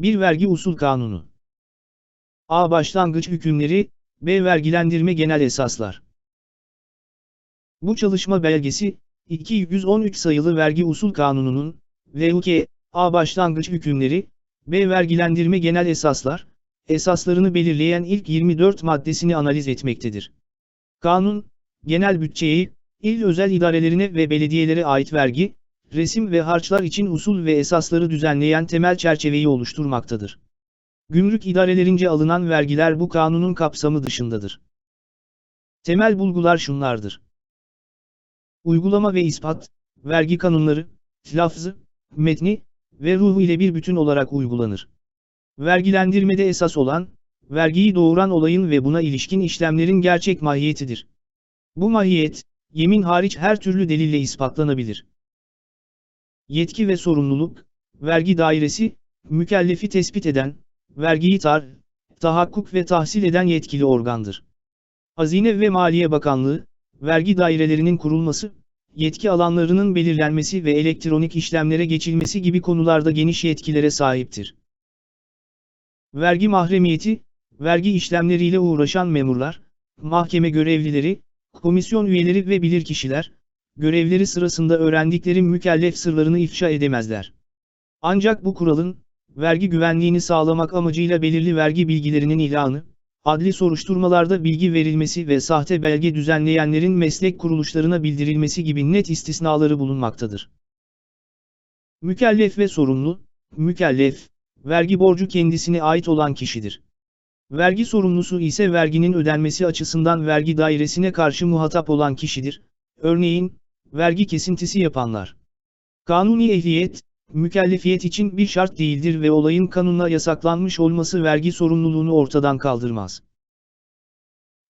Bir vergi usul kanunu. A. Başlangıç hükümleri, B. Vergilendirme genel esaslar. Bu çalışma belgesi, 213 sayılı vergi usul kanununun, VUK, A. Başlangıç hükümleri, B. Vergilendirme genel esaslar, esaslarını belirleyen ilk 24 maddesini analiz etmektedir. Kanun, genel bütçeyi, il özel idarelerine ve belediyelere ait vergi, resim ve harçlar için usul ve esasları düzenleyen temel çerçeveyi oluşturmaktadır. Gümrük idarelerince alınan vergiler bu kanunun kapsamı dışındadır. Temel bulgular şunlardır. Uygulama ve ispat, vergi kanunları, lafzı, metni ve ruhu ile bir bütün olarak uygulanır. Vergilendirmede esas olan, vergiyi doğuran olayın ve buna ilişkin işlemlerin gerçek mahiyetidir. Bu mahiyet, yemin hariç her türlü delille ispatlanabilir. Yetki ve sorumluluk, vergi dairesi, mükellefi tespit eden, vergiyi tar, tahakkuk ve tahsil eden yetkili organdır. Hazine ve Maliye Bakanlığı, vergi dairelerinin kurulması, yetki alanlarının belirlenmesi ve elektronik işlemlere geçilmesi gibi konularda geniş yetkilere sahiptir. Vergi mahremiyeti, vergi işlemleriyle uğraşan memurlar, mahkeme görevlileri, komisyon üyeleri ve bilirkişiler, görevleri sırasında öğrendikleri mükellef sırlarını ifşa edemezler. Ancak bu kuralın, vergi güvenliğini sağlamak amacıyla belirli vergi bilgilerinin ilanı, adli soruşturmalarda bilgi verilmesi ve sahte belge düzenleyenlerin meslek kuruluşlarına bildirilmesi gibi net istisnaları bulunmaktadır. Mükellef ve sorumlu, mükellef, vergi borcu kendisine ait olan kişidir. Vergi sorumlusu ise verginin ödenmesi açısından vergi dairesine karşı muhatap olan kişidir. Örneğin, vergi kesintisi yapanlar. Kanuni ehliyet, mükellefiyet için bir şart değildir ve olayın kanunla yasaklanmış olması vergi sorumluluğunu ortadan kaldırmaz.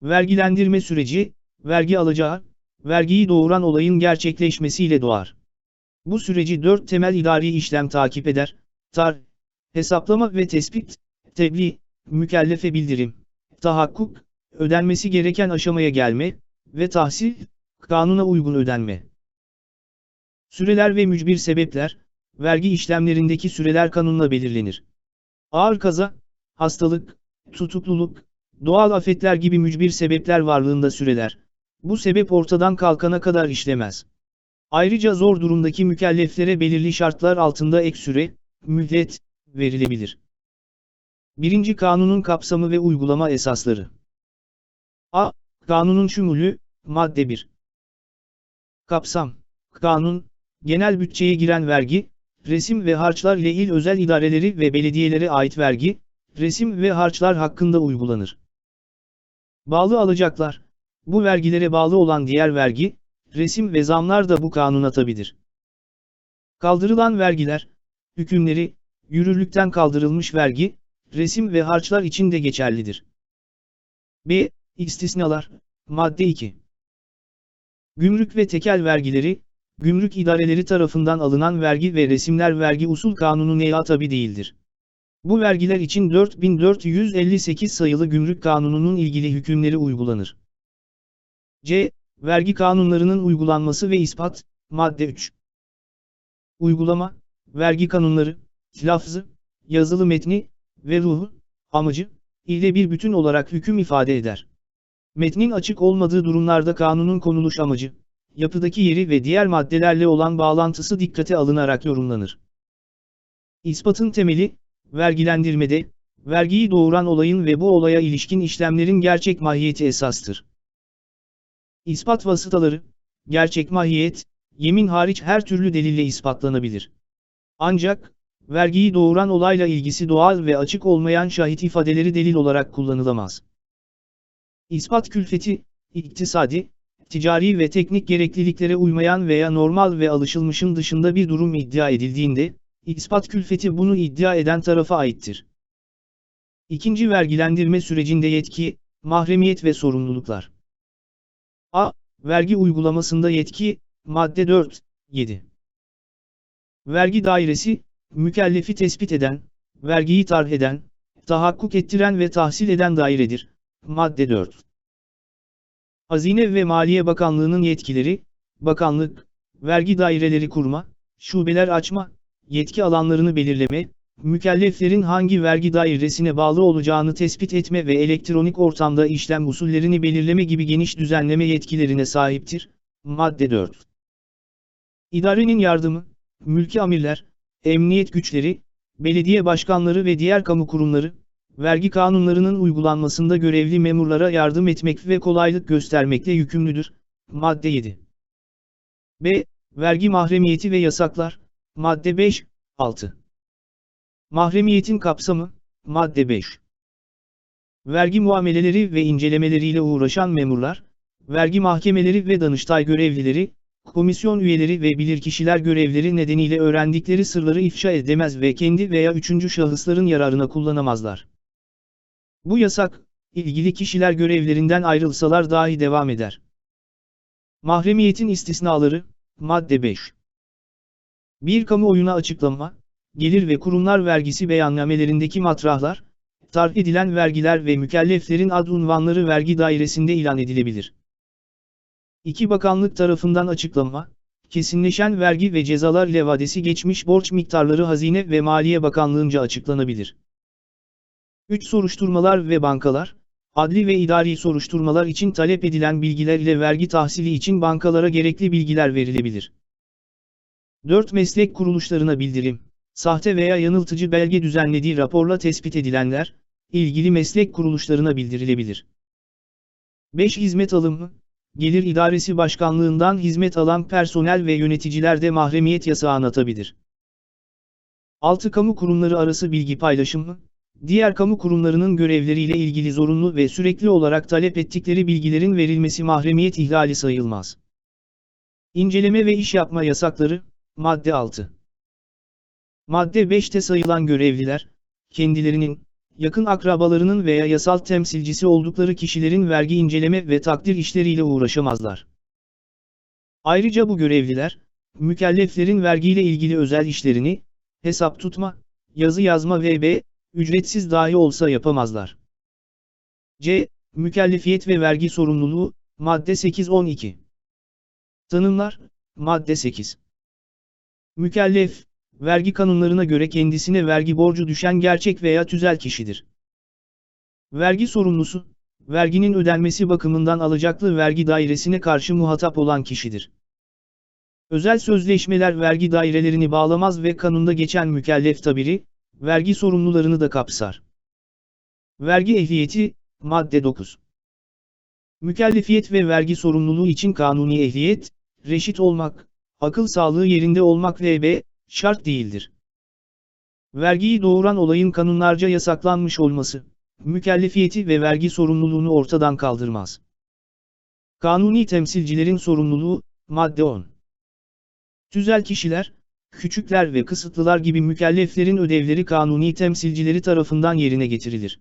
Vergilendirme süreci, vergi alacağı, vergiyi doğuran olayın gerçekleşmesiyle doğar. Bu süreci dört temel idari işlem takip eder, tar, hesaplama ve tespit, tebliğ, mükellefe bildirim, tahakkuk, ödenmesi gereken aşamaya gelme ve tahsil, kanuna uygun ödenme. Süreler ve mücbir sebepler, vergi işlemlerindeki süreler kanunla belirlenir. Ağır kaza, hastalık, tutukluluk, doğal afetler gibi mücbir sebepler varlığında süreler, bu sebep ortadan kalkana kadar işlemez. Ayrıca zor durumdaki mükelleflere belirli şartlar altında ek süre, mühlet, verilebilir. Birinci kanunun kapsamı ve uygulama esasları. A. Kanunun şumulü, madde 1. Kapsam. Kanun, genel bütçeye giren vergi, resim ve harçlar ile il özel idareleri ve belediyelere ait vergi, resim ve harçlar hakkında uygulanır. Bağlı alacaklar. Bu vergilere bağlı olan diğer vergi, resim ve zamlar da bu kanuna tabidir. Kaldırılan vergiler, hükümleri, yürürlükten kaldırılmış vergi, resim ve harçlar için de geçerlidir. B. İstisnalar, madde 2. Gümrük ve tekel vergileri, gümrük idareleri tarafından alınan vergi ve resimler vergi usul kanunu neye tabi değildir. Bu vergiler için 4458 sayılı gümrük kanununun ilgili hükümleri uygulanır. C. Vergi kanunlarının uygulanması ve ispat, madde 3. Uygulama, vergi kanunları, lafzı, yazılı metni ve ruhu, amacı, ile bir bütün olarak hüküm ifade eder. Metnin açık olmadığı durumlarda kanunun konuluş amacı, yapıdaki yeri ve diğer maddelerle olan bağlantısı dikkate alınarak yorumlanır. İspatın temeli, vergilendirmede, vergiyi doğuran olayın ve bu olaya ilişkin işlemlerin gerçek mahiyeti esastır. İspat vasıtaları, gerçek mahiyet, yemin hariç her türlü delille ispatlanabilir. Ancak, vergiyi doğuran olayla ilgisi doğal ve açık olmayan şahit ifadeleri delil olarak kullanılamaz. İspat külfeti, iktisadi, ticari ve teknik gerekliliklere uymayan veya normal ve alışılmışın dışında bir durum iddia edildiğinde, ispat külfeti bunu iddia eden tarafa aittir. İkinci vergilendirme sürecinde yetki, mahremiyet ve sorumluluklar. A. Vergi uygulamasında yetki, madde 4, 7. Vergi dairesi, mükellefi tespit eden, vergiyi tarh eden, tahakkuk ettiren ve tahsil eden dairedir. Madde 4. Hazine ve Maliye Bakanlığı'nın yetkileri, bakanlık, vergi daireleri kurma, şubeler açma, yetki alanlarını belirleme, mükelleflerin hangi vergi dairesine bağlı olacağını tespit etme ve elektronik ortamda işlem usullerini belirleme gibi geniş düzenleme yetkilerine sahiptir. Madde 4. İdarenin yardımı, mülki amirler, emniyet güçleri, belediye başkanları ve diğer kamu kurumları, vergi kanunlarının uygulanmasında görevli memurlara yardım etmek ve kolaylık göstermekle yükümlüdür. Madde 7. B. Vergi mahremiyeti ve yasaklar. Madde 5, 6. Mahremiyetin kapsamı. Madde 5. Vergi muameleleri ve incelemeleriyle uğraşan memurlar, vergi mahkemeleri ve danıştay görevlileri, komisyon üyeleri ve bilirkişiler görevleri nedeniyle öğrendikleri sırları ifşa edemez ve kendi veya üçüncü şahısların yararına kullanamazlar. Bu yasak, ilgili kişiler görevlerinden ayrılsalar dahi devam eder. Mahremiyetin istisnaları, madde 5. Bir kamuoyuna açıklama, gelir ve kurumlar vergisi beyannamelerindeki matrahlar, tarif edilen vergiler ve mükelleflerin ad unvanları vergi dairesinde ilan edilebilir. İki bakanlık tarafından açıklama, kesinleşen vergi ve cezalar ile vadesi geçmiş borç miktarları Hazine ve Maliye Bakanlığı'nca açıklanabilir. 3 soruşturmalar ve bankalar, adli ve idari soruşturmalar için talep edilen bilgiler ile vergi tahsili için bankalara gerekli bilgiler verilebilir. 4 meslek kuruluşlarına bildirim, sahte veya yanıltıcı belge düzenlediği raporla tespit edilenler, ilgili meslek kuruluşlarına bildirilebilir. 5 hizmet alımı, Gelir İdaresi Başkanlığından hizmet alan personel ve yöneticiler de mahremiyet yasağı anlatabilir. 6 Kamu kurumları arası bilgi paylaşımı, diğer kamu kurumlarının görevleriyle ilgili zorunlu ve sürekli olarak talep ettikleri bilgilerin verilmesi mahremiyet ihlali sayılmaz. İnceleme ve iş yapma yasakları, madde 6. Madde 5'te sayılan görevliler, kendilerinin, yakın akrabalarının veya yasal temsilcisi oldukları kişilerin vergi inceleme ve takdir işleriyle uğraşamazlar. Ayrıca bu görevliler, mükelleflerin vergiyle ilgili özel işlerini, hesap tutma, yazı yazma ve b, ücretsiz dahi olsa yapamazlar. C. Mükellefiyet ve vergi sorumluluğu, madde 8-12. Tanımlar, madde 8. Mükellef, vergi kanunlarına göre kendisine vergi borcu düşen gerçek veya tüzel kişidir. Vergi sorumlusu, verginin ödenmesi bakımından alacaklı vergi dairesine karşı muhatap olan kişidir. Özel sözleşmeler vergi dairelerini bağlamaz ve kanunda geçen mükellef tabiri, vergi sorumlularını da kapsar. Vergi ehliyeti, madde 9. Mükellefiyet ve vergi sorumluluğu için kanuni ehliyet, reşit olmak, akıl sağlığı yerinde olmak ve b, şart değildir. Vergiyi doğuran olayın kanunlarca yasaklanmış olması, mükellefiyeti ve vergi sorumluluğunu ortadan kaldırmaz. Kanuni temsilcilerin sorumluluğu, madde 10. Tüzel kişiler, küçükler ve kısıtlılar gibi mükelleflerin ödevleri kanuni temsilcileri tarafından yerine getirilir.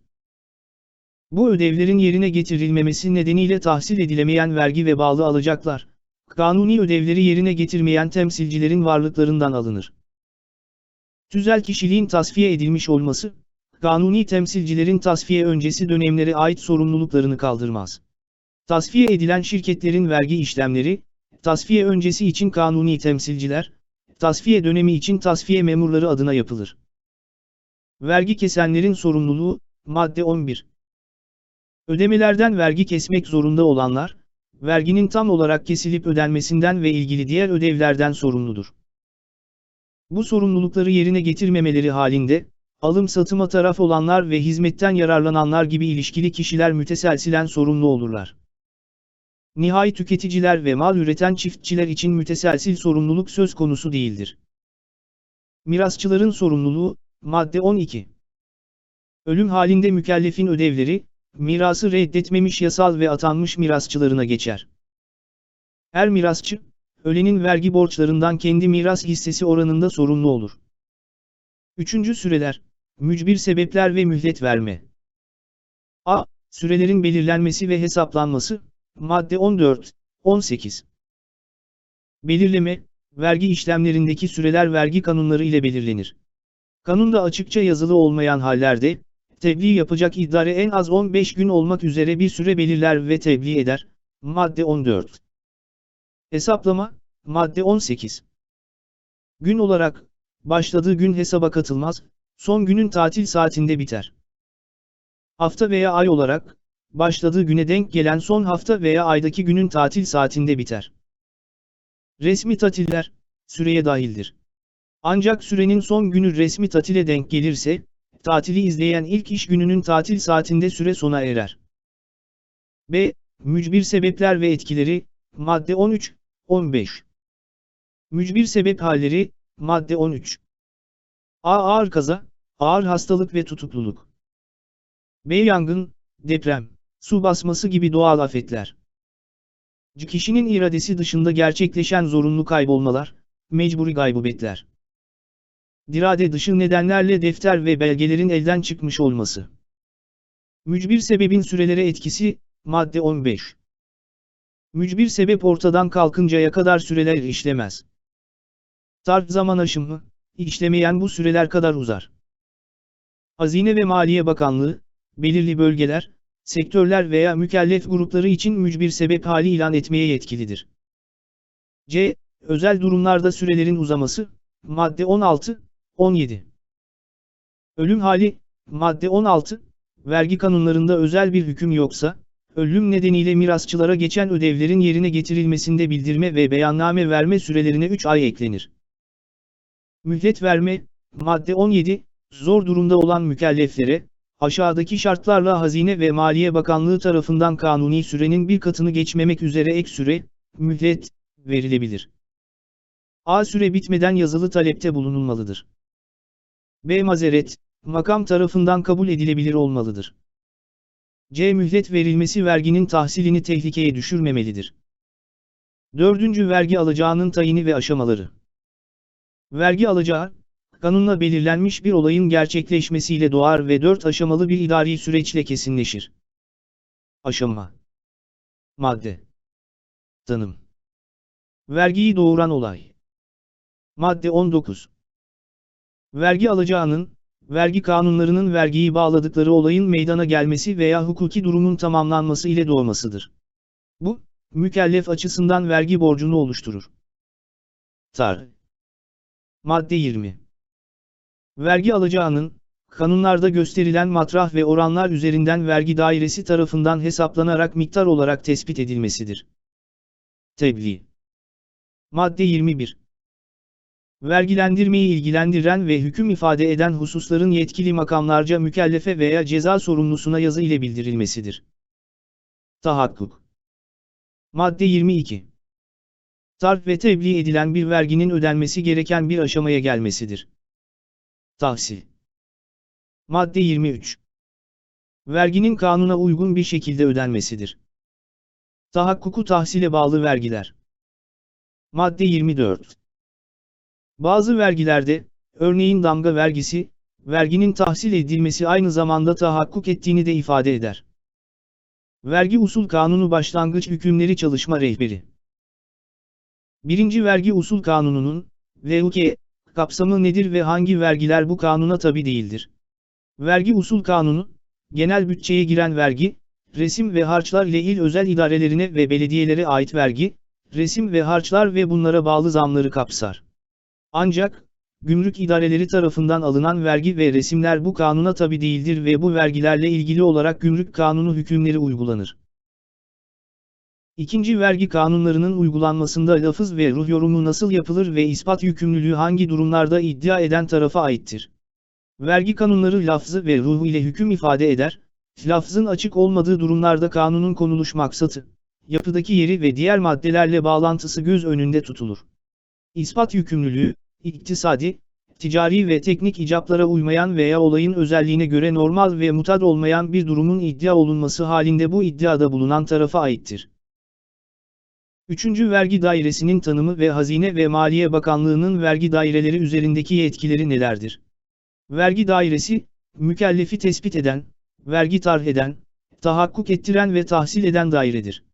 Bu ödevlerin yerine getirilmemesi nedeniyle tahsil edilemeyen vergi ve bağlı alacaklar, kanuni ödevleri yerine getirmeyen temsilcilerin varlıklarından alınır. Tüzel kişiliğin tasfiye edilmiş olması, kanuni temsilcilerin tasfiye öncesi dönemlere ait sorumluluklarını kaldırmaz. Tasfiye edilen şirketlerin vergi işlemleri, tasfiye öncesi için kanuni temsilciler, tasfiye dönemi için tasfiye memurları adına yapılır. Vergi kesenlerin sorumluluğu, madde 11. Ödemelerden vergi kesmek zorunda olanlar, verginin tam olarak kesilip ödenmesinden ve ilgili diğer ödevlerden sorumludur. Bu sorumlulukları yerine getirmemeleri halinde, alım-satıma taraf olanlar ve hizmetten yararlananlar gibi ilişkili kişiler müteselsilen sorumlu olurlar. Nihai tüketiciler ve mal üreten çiftçiler için müteselsil sorumluluk söz konusu değildir. Mirasçıların sorumluluğu, madde 12. Ölüm halinde mükellefin ödevleri, mirası reddetmemiş yasal ve atanmış mirasçılarına geçer. Her mirasçı, ölenin vergi borçlarından kendi miras hissesi oranında sorumlu olur. Üçüncü süreler, mücbir sebepler ve mühlet verme. A. Sürelerin belirlenmesi ve hesaplanması, madde 14, 18. Belirleme, vergi işlemlerindeki süreler vergi kanunları ile belirlenir. Kanunda açıkça yazılı olmayan hallerde, tebliğ yapacak idare en az 15 gün olmak üzere bir süre belirler ve tebliğ eder. Madde 14. Hesaplama, madde 18. Gün olarak, başladığı gün hesaba katılmaz, Son günün tatil saatinde biter. Hafta veya ay olarak, başladığı güne denk gelen son hafta veya aydaki günün tatil saatinde biter. Resmi tatiller, süreye dahildir. Ancak sürenin son günü resmi tatile denk gelirse, tatili izleyen ilk iş gününün tatil saatinde süre sona erer. B. Mücbir sebepler ve etkileri, madde 13, 15. Mücbir sebep halleri, madde 13. A. Ağır kaza, ağır hastalık ve tutukluluk. B. Yangın, deprem, su basması gibi doğal afetler. Kişinin iradesi dışında gerçekleşen zorunlu kaybolmalar, mecburi gaybubetler. Dirade dışı nedenlerle defter ve belgelerin elden çıkmış olması. Mücbir sebebin sürelere etkisi, madde 15. Mücbir sebep ortadan kalkıncaya kadar süreler işlemez. Tarz zaman aşımı, işlemeyen bu süreler kadar uzar. Hazine ve Maliye Bakanlığı, belirli bölgeler, sektörler veya mükellef grupları için mücbir sebep hali ilan etmeye yetkilidir. C. Özel durumlarda sürelerin uzaması, madde 16, 17. Ölüm hali, madde 16, vergi kanunlarında özel bir hüküm yoksa, ölüm nedeniyle mirasçılara geçen ödevlerin yerine getirilmesinde bildirme ve beyanname verme sürelerine 3 ay eklenir. Mühlet verme, madde 17, zor durumda olan mükelleflere, aşağıdaki şartlarla Hazine ve Maliye Bakanlığı tarafından kanuni sürenin bir katını geçmemek üzere ek süre, mühlet, verilebilir. A süre bitmeden yazılı talepte bulunulmalıdır. B mazeret, makam tarafından kabul edilebilir olmalıdır. C mühlet verilmesi verginin tahsilini tehlikeye düşürmemelidir. Dördüncü vergi alacağının tayini ve aşamaları. Vergi alacağı, kanunla belirlenmiş bir olayın gerçekleşmesiyle doğar ve dört aşamalı bir idari süreçle kesinleşir. Aşama Madde Tanım Vergiyi doğuran olay Madde 19 Vergi alacağının, vergi kanunlarının vergiyi bağladıkları olayın meydana gelmesi veya hukuki durumun tamamlanması ile doğmasıdır. Bu, mükellef açısından vergi borcunu oluşturur. Tar. Madde 20. Vergi alacağının, kanunlarda gösterilen matrah ve oranlar üzerinden vergi dairesi tarafından hesaplanarak miktar olarak tespit edilmesidir. Tebliğ. Madde 21. Vergilendirmeyi ilgilendiren ve hüküm ifade eden hususların yetkili makamlarca mükellefe veya ceza sorumlusuna yazı ile bildirilmesidir. Tahakkuk. Madde 22. Tarf ve tebliğ edilen bir verginin ödenmesi gereken bir aşamaya gelmesidir. Tahsil. Madde 23. Verginin kanuna uygun bir şekilde ödenmesidir. Tahakkuku tahsile bağlı vergiler. Madde 24. Bazı vergilerde, örneğin damga vergisi, verginin tahsil edilmesi aynı zamanda tahakkuk ettiğini de ifade eder. Vergi Usul Kanunu Başlangıç Hükümleri Çalışma Rehberi 1. Vergi Usul Kanunu'nun, VUK, kapsamı nedir ve hangi vergiler bu kanuna tabi değildir? Vergi Usul Kanunu, genel bütçeye giren vergi, resim ve harçlar ile il özel idarelerine ve belediyelere ait vergi, resim ve harçlar ve bunlara bağlı zamları kapsar. Ancak, gümrük idareleri tarafından alınan vergi ve resimler bu kanuna tabi değildir ve bu vergilerle ilgili olarak gümrük kanunu hükümleri uygulanır. İkinci vergi kanunlarının uygulanmasında lafız ve ruh yorumu nasıl yapılır ve ispat yükümlülüğü hangi durumlarda iddia eden tarafa aittir? Vergi kanunları lafzı ve ruhu ile hüküm ifade eder, lafzın açık olmadığı durumlarda kanunun konuluş maksatı, yapıdaki yeri ve diğer maddelerle bağlantısı göz önünde tutulur. İspat yükümlülüğü, iktisadi, ticari ve teknik icaplara uymayan veya olayın özelliğine göre normal ve mutad olmayan bir durumun iddia olunması halinde bu iddiada bulunan tarafa aittir. Üçüncü vergi dairesinin tanımı ve Hazine ve Maliye Bakanlığı'nın vergi daireleri üzerindeki yetkileri nelerdir? Vergi dairesi, mükellefi tespit eden, vergi tarh eden, tahakkuk ettiren ve tahsil eden dairedir.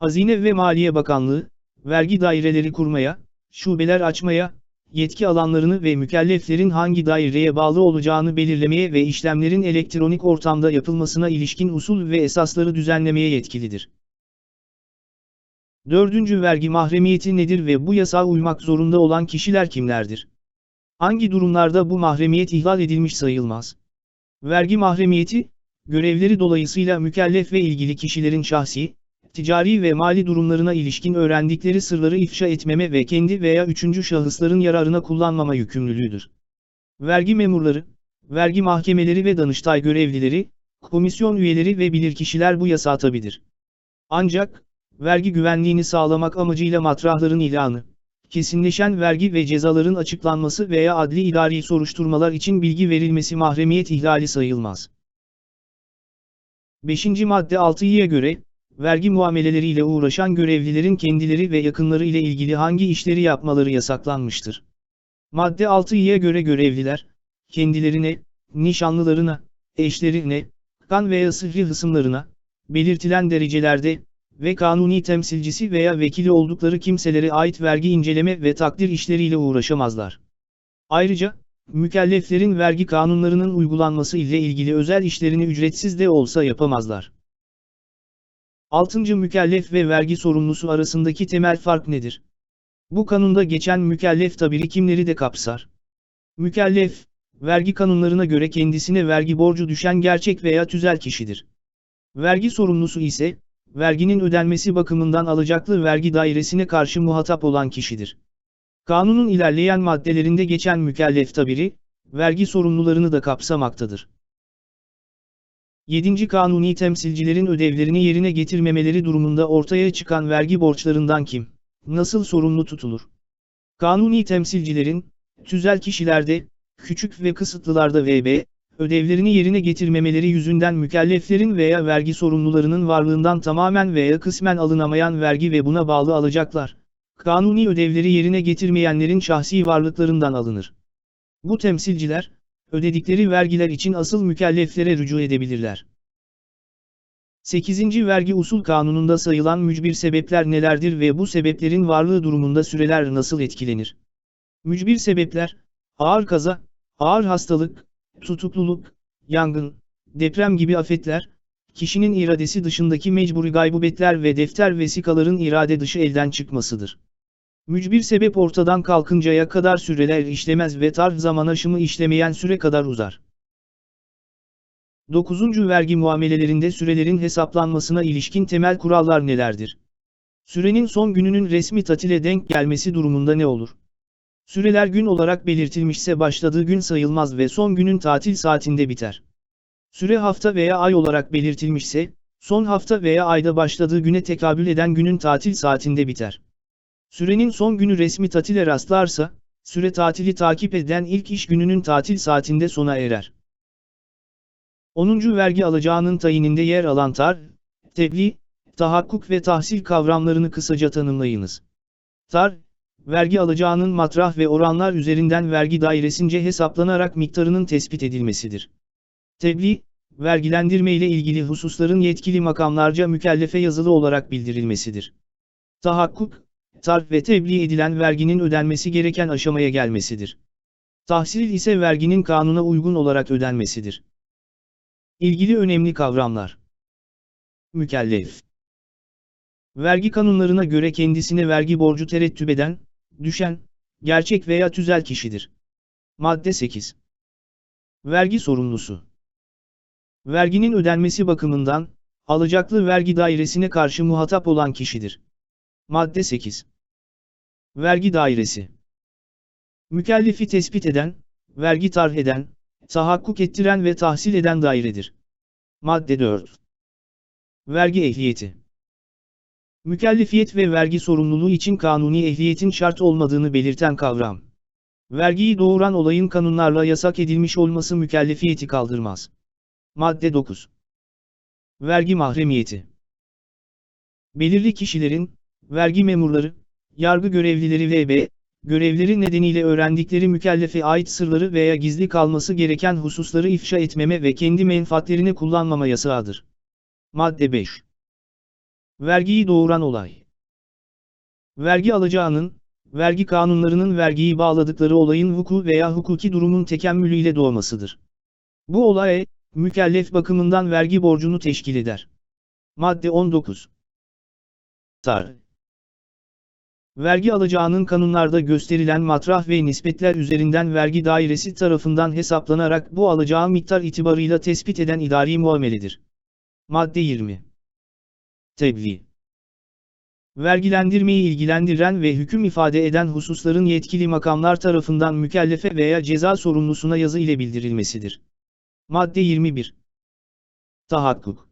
Hazine ve Maliye Bakanlığı, vergi daireleri kurmaya, şubeler açmaya, yetki alanlarını ve mükelleflerin hangi daireye bağlı olacağını belirlemeye ve işlemlerin elektronik ortamda yapılmasına ilişkin usul ve esasları düzenlemeye yetkilidir. Dördüncü vergi mahremiyeti nedir ve bu yasağa uymak zorunda olan kişiler kimlerdir? Hangi durumlarda bu mahremiyet ihlal edilmiş sayılmaz? Vergi mahremiyeti, görevleri dolayısıyla mükellef ve ilgili kişilerin şahsi, ticari ve mali durumlarına ilişkin öğrendikleri sırları ifşa etmeme ve kendi veya üçüncü şahısların yararına kullanmama yükümlülüğüdür. Vergi memurları, vergi mahkemeleri ve danıştay görevlileri, komisyon üyeleri ve bilirkişiler bu yasağa tabidir. Ancak, vergi güvenliğini sağlamak amacıyla matrahların ilanı, kesinleşen vergi ve cezaların açıklanması veya adli idari soruşturmalar için bilgi verilmesi mahremiyet ihlali sayılmaz. 5. madde 6'ya göre, vergi muameleleriyle uğraşan görevlilerin kendileri ve yakınları ile ilgili hangi işleri yapmaları yasaklanmıştır. Madde 6'ya göre görevliler, kendilerine, nişanlılarına, eşlerine, kan veya sıhhi hısımlarına, belirtilen derecelerde ve kanuni temsilcisi veya vekili oldukları kimselere ait vergi inceleme ve takdir işleriyle uğraşamazlar. Ayrıca, mükelleflerin vergi kanunlarının uygulanması ile ilgili özel işlerini ücretsiz de olsa yapamazlar. 6. Mükellef ve vergi sorumlusu arasındaki temel fark nedir? Bu kanunda geçen mükellef tabiri kimleri de kapsar? Mükellef, vergi kanunlarına göre kendisine vergi borcu düşen gerçek veya tüzel kişidir. Vergi sorumlusu ise, verginin ödenmesi bakımından alacaklı vergi dairesine karşı muhatap olan kişidir. Kanunun ilerleyen maddelerinde geçen mükellef tabiri, vergi sorumlularını da kapsamaktadır. 7. Kanuni temsilcilerin ödevlerini yerine getirmemeleri durumunda ortaya çıkan vergi borçlarından kim, nasıl sorumlu tutulur? Kanuni temsilcilerin, tüzel kişilerde, küçük ve kısıtlılarda VB, ödevlerini yerine getirmemeleri yüzünden mükelleflerin veya vergi sorumlularının varlığından tamamen veya kısmen alınamayan vergi ve buna bağlı alacaklar, kanuni ödevleri yerine getirmeyenlerin şahsi varlıklarından alınır. Bu temsilciler, ödedikleri vergiler için asıl mükelleflere rücu edebilirler. 8. Vergi Usul Kanunu'nda sayılan mücbir sebepler nelerdir ve bu sebeplerin varlığı durumunda süreler nasıl etkilenir? Mücbir sebepler, ağır kaza, ağır hastalık, tutukluluk, yangın, deprem gibi afetler, kişinin iradesi dışındaki mecburi gaybubetler ve defter vesikaların irade dışı elden çıkmasıdır. Mücbir sebep ortadan kalkıncaya kadar süreler işlemez ve tarz zaman aşımı işlemeyen süre kadar uzar. 9. Vergi muamelelerinde sürelerin hesaplanmasına ilişkin temel kurallar nelerdir? Sürenin son gününün resmi tatile denk gelmesi durumunda ne olur? Süreler gün olarak belirtilmişse başladığı gün sayılmaz ve son günün tatil saatinde biter. Süre hafta veya ay olarak belirtilmişse, son hafta veya ayda başladığı güne tekabül eden günün tatil saatinde biter. Sürenin son günü resmi tatile rastlarsa, süre tatili takip eden ilk iş gününün tatil saatinde sona erer. 10. Vergi alacağının tayininde yer alan tar, tebliğ, tahakkuk ve tahsil kavramlarını kısaca tanımlayınız. Tar, vergi alacağının matrah ve oranlar üzerinden vergi dairesince hesaplanarak miktarının tespit edilmesidir. Tebliğ, vergilendirme ile ilgili hususların yetkili makamlarca mükellefe yazılı olarak bildirilmesidir. Tahakkuk, tarf ve tebliğ edilen verginin ödenmesi gereken aşamaya gelmesidir. Tahsil ise verginin kanuna uygun olarak ödenmesidir. İlgili önemli kavramlar. Mükellef Vergi kanunlarına göre kendisine vergi borcu terettüp eden, düşen, gerçek veya tüzel kişidir. Madde 8. Vergi sorumlusu. Verginin ödenmesi bakımından, alacaklı vergi dairesine karşı muhatap olan kişidir. Madde 8. Vergi dairesi. Mükellefi tespit eden, vergi tarh eden, tahakkuk ettiren ve tahsil eden dairedir. Madde 4. Vergi ehliyeti. Mükellefiyet ve vergi sorumluluğu için kanuni ehliyetin şart olmadığını belirten kavram. Vergiyi doğuran olayın kanunlarla yasak edilmiş olması mükellefiyeti kaldırmaz. Madde 9. Vergi mahremiyeti. Belirli kişilerin, vergi memurları, yargı görevlileri vb. görevleri nedeniyle öğrendikleri mükellefe ait sırları veya gizli kalması gereken hususları ifşa etmeme ve kendi menfaatlerine kullanmama yasağıdır. Madde 5. Vergiyi doğuran olay. Vergi alacağının, vergi kanunlarının vergiyi bağladıkları olayın vuku veya hukuki durumun tekemmülüyle doğmasıdır. Bu olay, mükellef bakımından vergi borcunu teşkil eder. Madde 19. Tar. Vergi alacağının kanunlarda gösterilen matrah ve nispetler üzerinden vergi dairesi tarafından hesaplanarak bu alacağı miktar itibarıyla tespit eden idari muameledir. Madde 20. Tebliğ. Vergilendirmeyi ilgilendiren ve hüküm ifade eden hususların yetkili makamlar tarafından mükellefe veya ceza sorumlusuna yazı ile bildirilmesidir. Madde 21. Tahakkuk.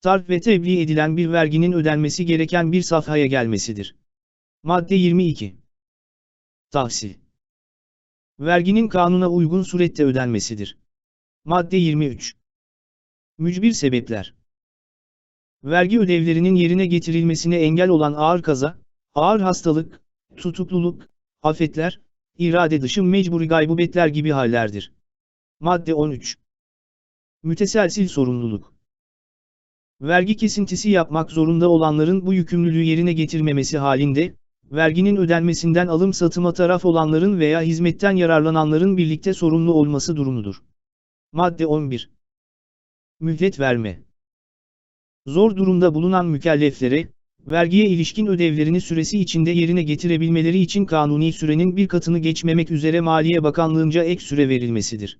Tarf ve tebliğ edilen bir verginin ödenmesi gereken bir safhaya gelmesidir. Madde 22. Tahsil. Verginin kanuna uygun surette ödenmesidir. Madde 23. Mücbir sebepler. Vergi ödevlerinin yerine getirilmesine engel olan ağır kaza, ağır hastalık, tutukluluk, afetler, irade dışı mecburi gaybubetler gibi hallerdir. Madde 13. Müteselsil sorumluluk. Vergi kesintisi yapmak zorunda olanların bu yükümlülüğü yerine getirmemesi halinde, verginin ödenmesinden alım satıma taraf olanların veya hizmetten yararlananların birlikte sorumlu olması durumudur. Madde 11. Mühlet verme. Zor durumda bulunan mükelleflere, vergiye ilişkin ödevlerini süresi içinde yerine getirebilmeleri için kanuni sürenin bir katını geçmemek üzere Maliye Bakanlığınca ek süre verilmesidir.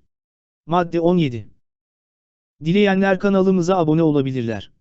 Madde 17. Dileyenler kanalımıza abone olabilirler.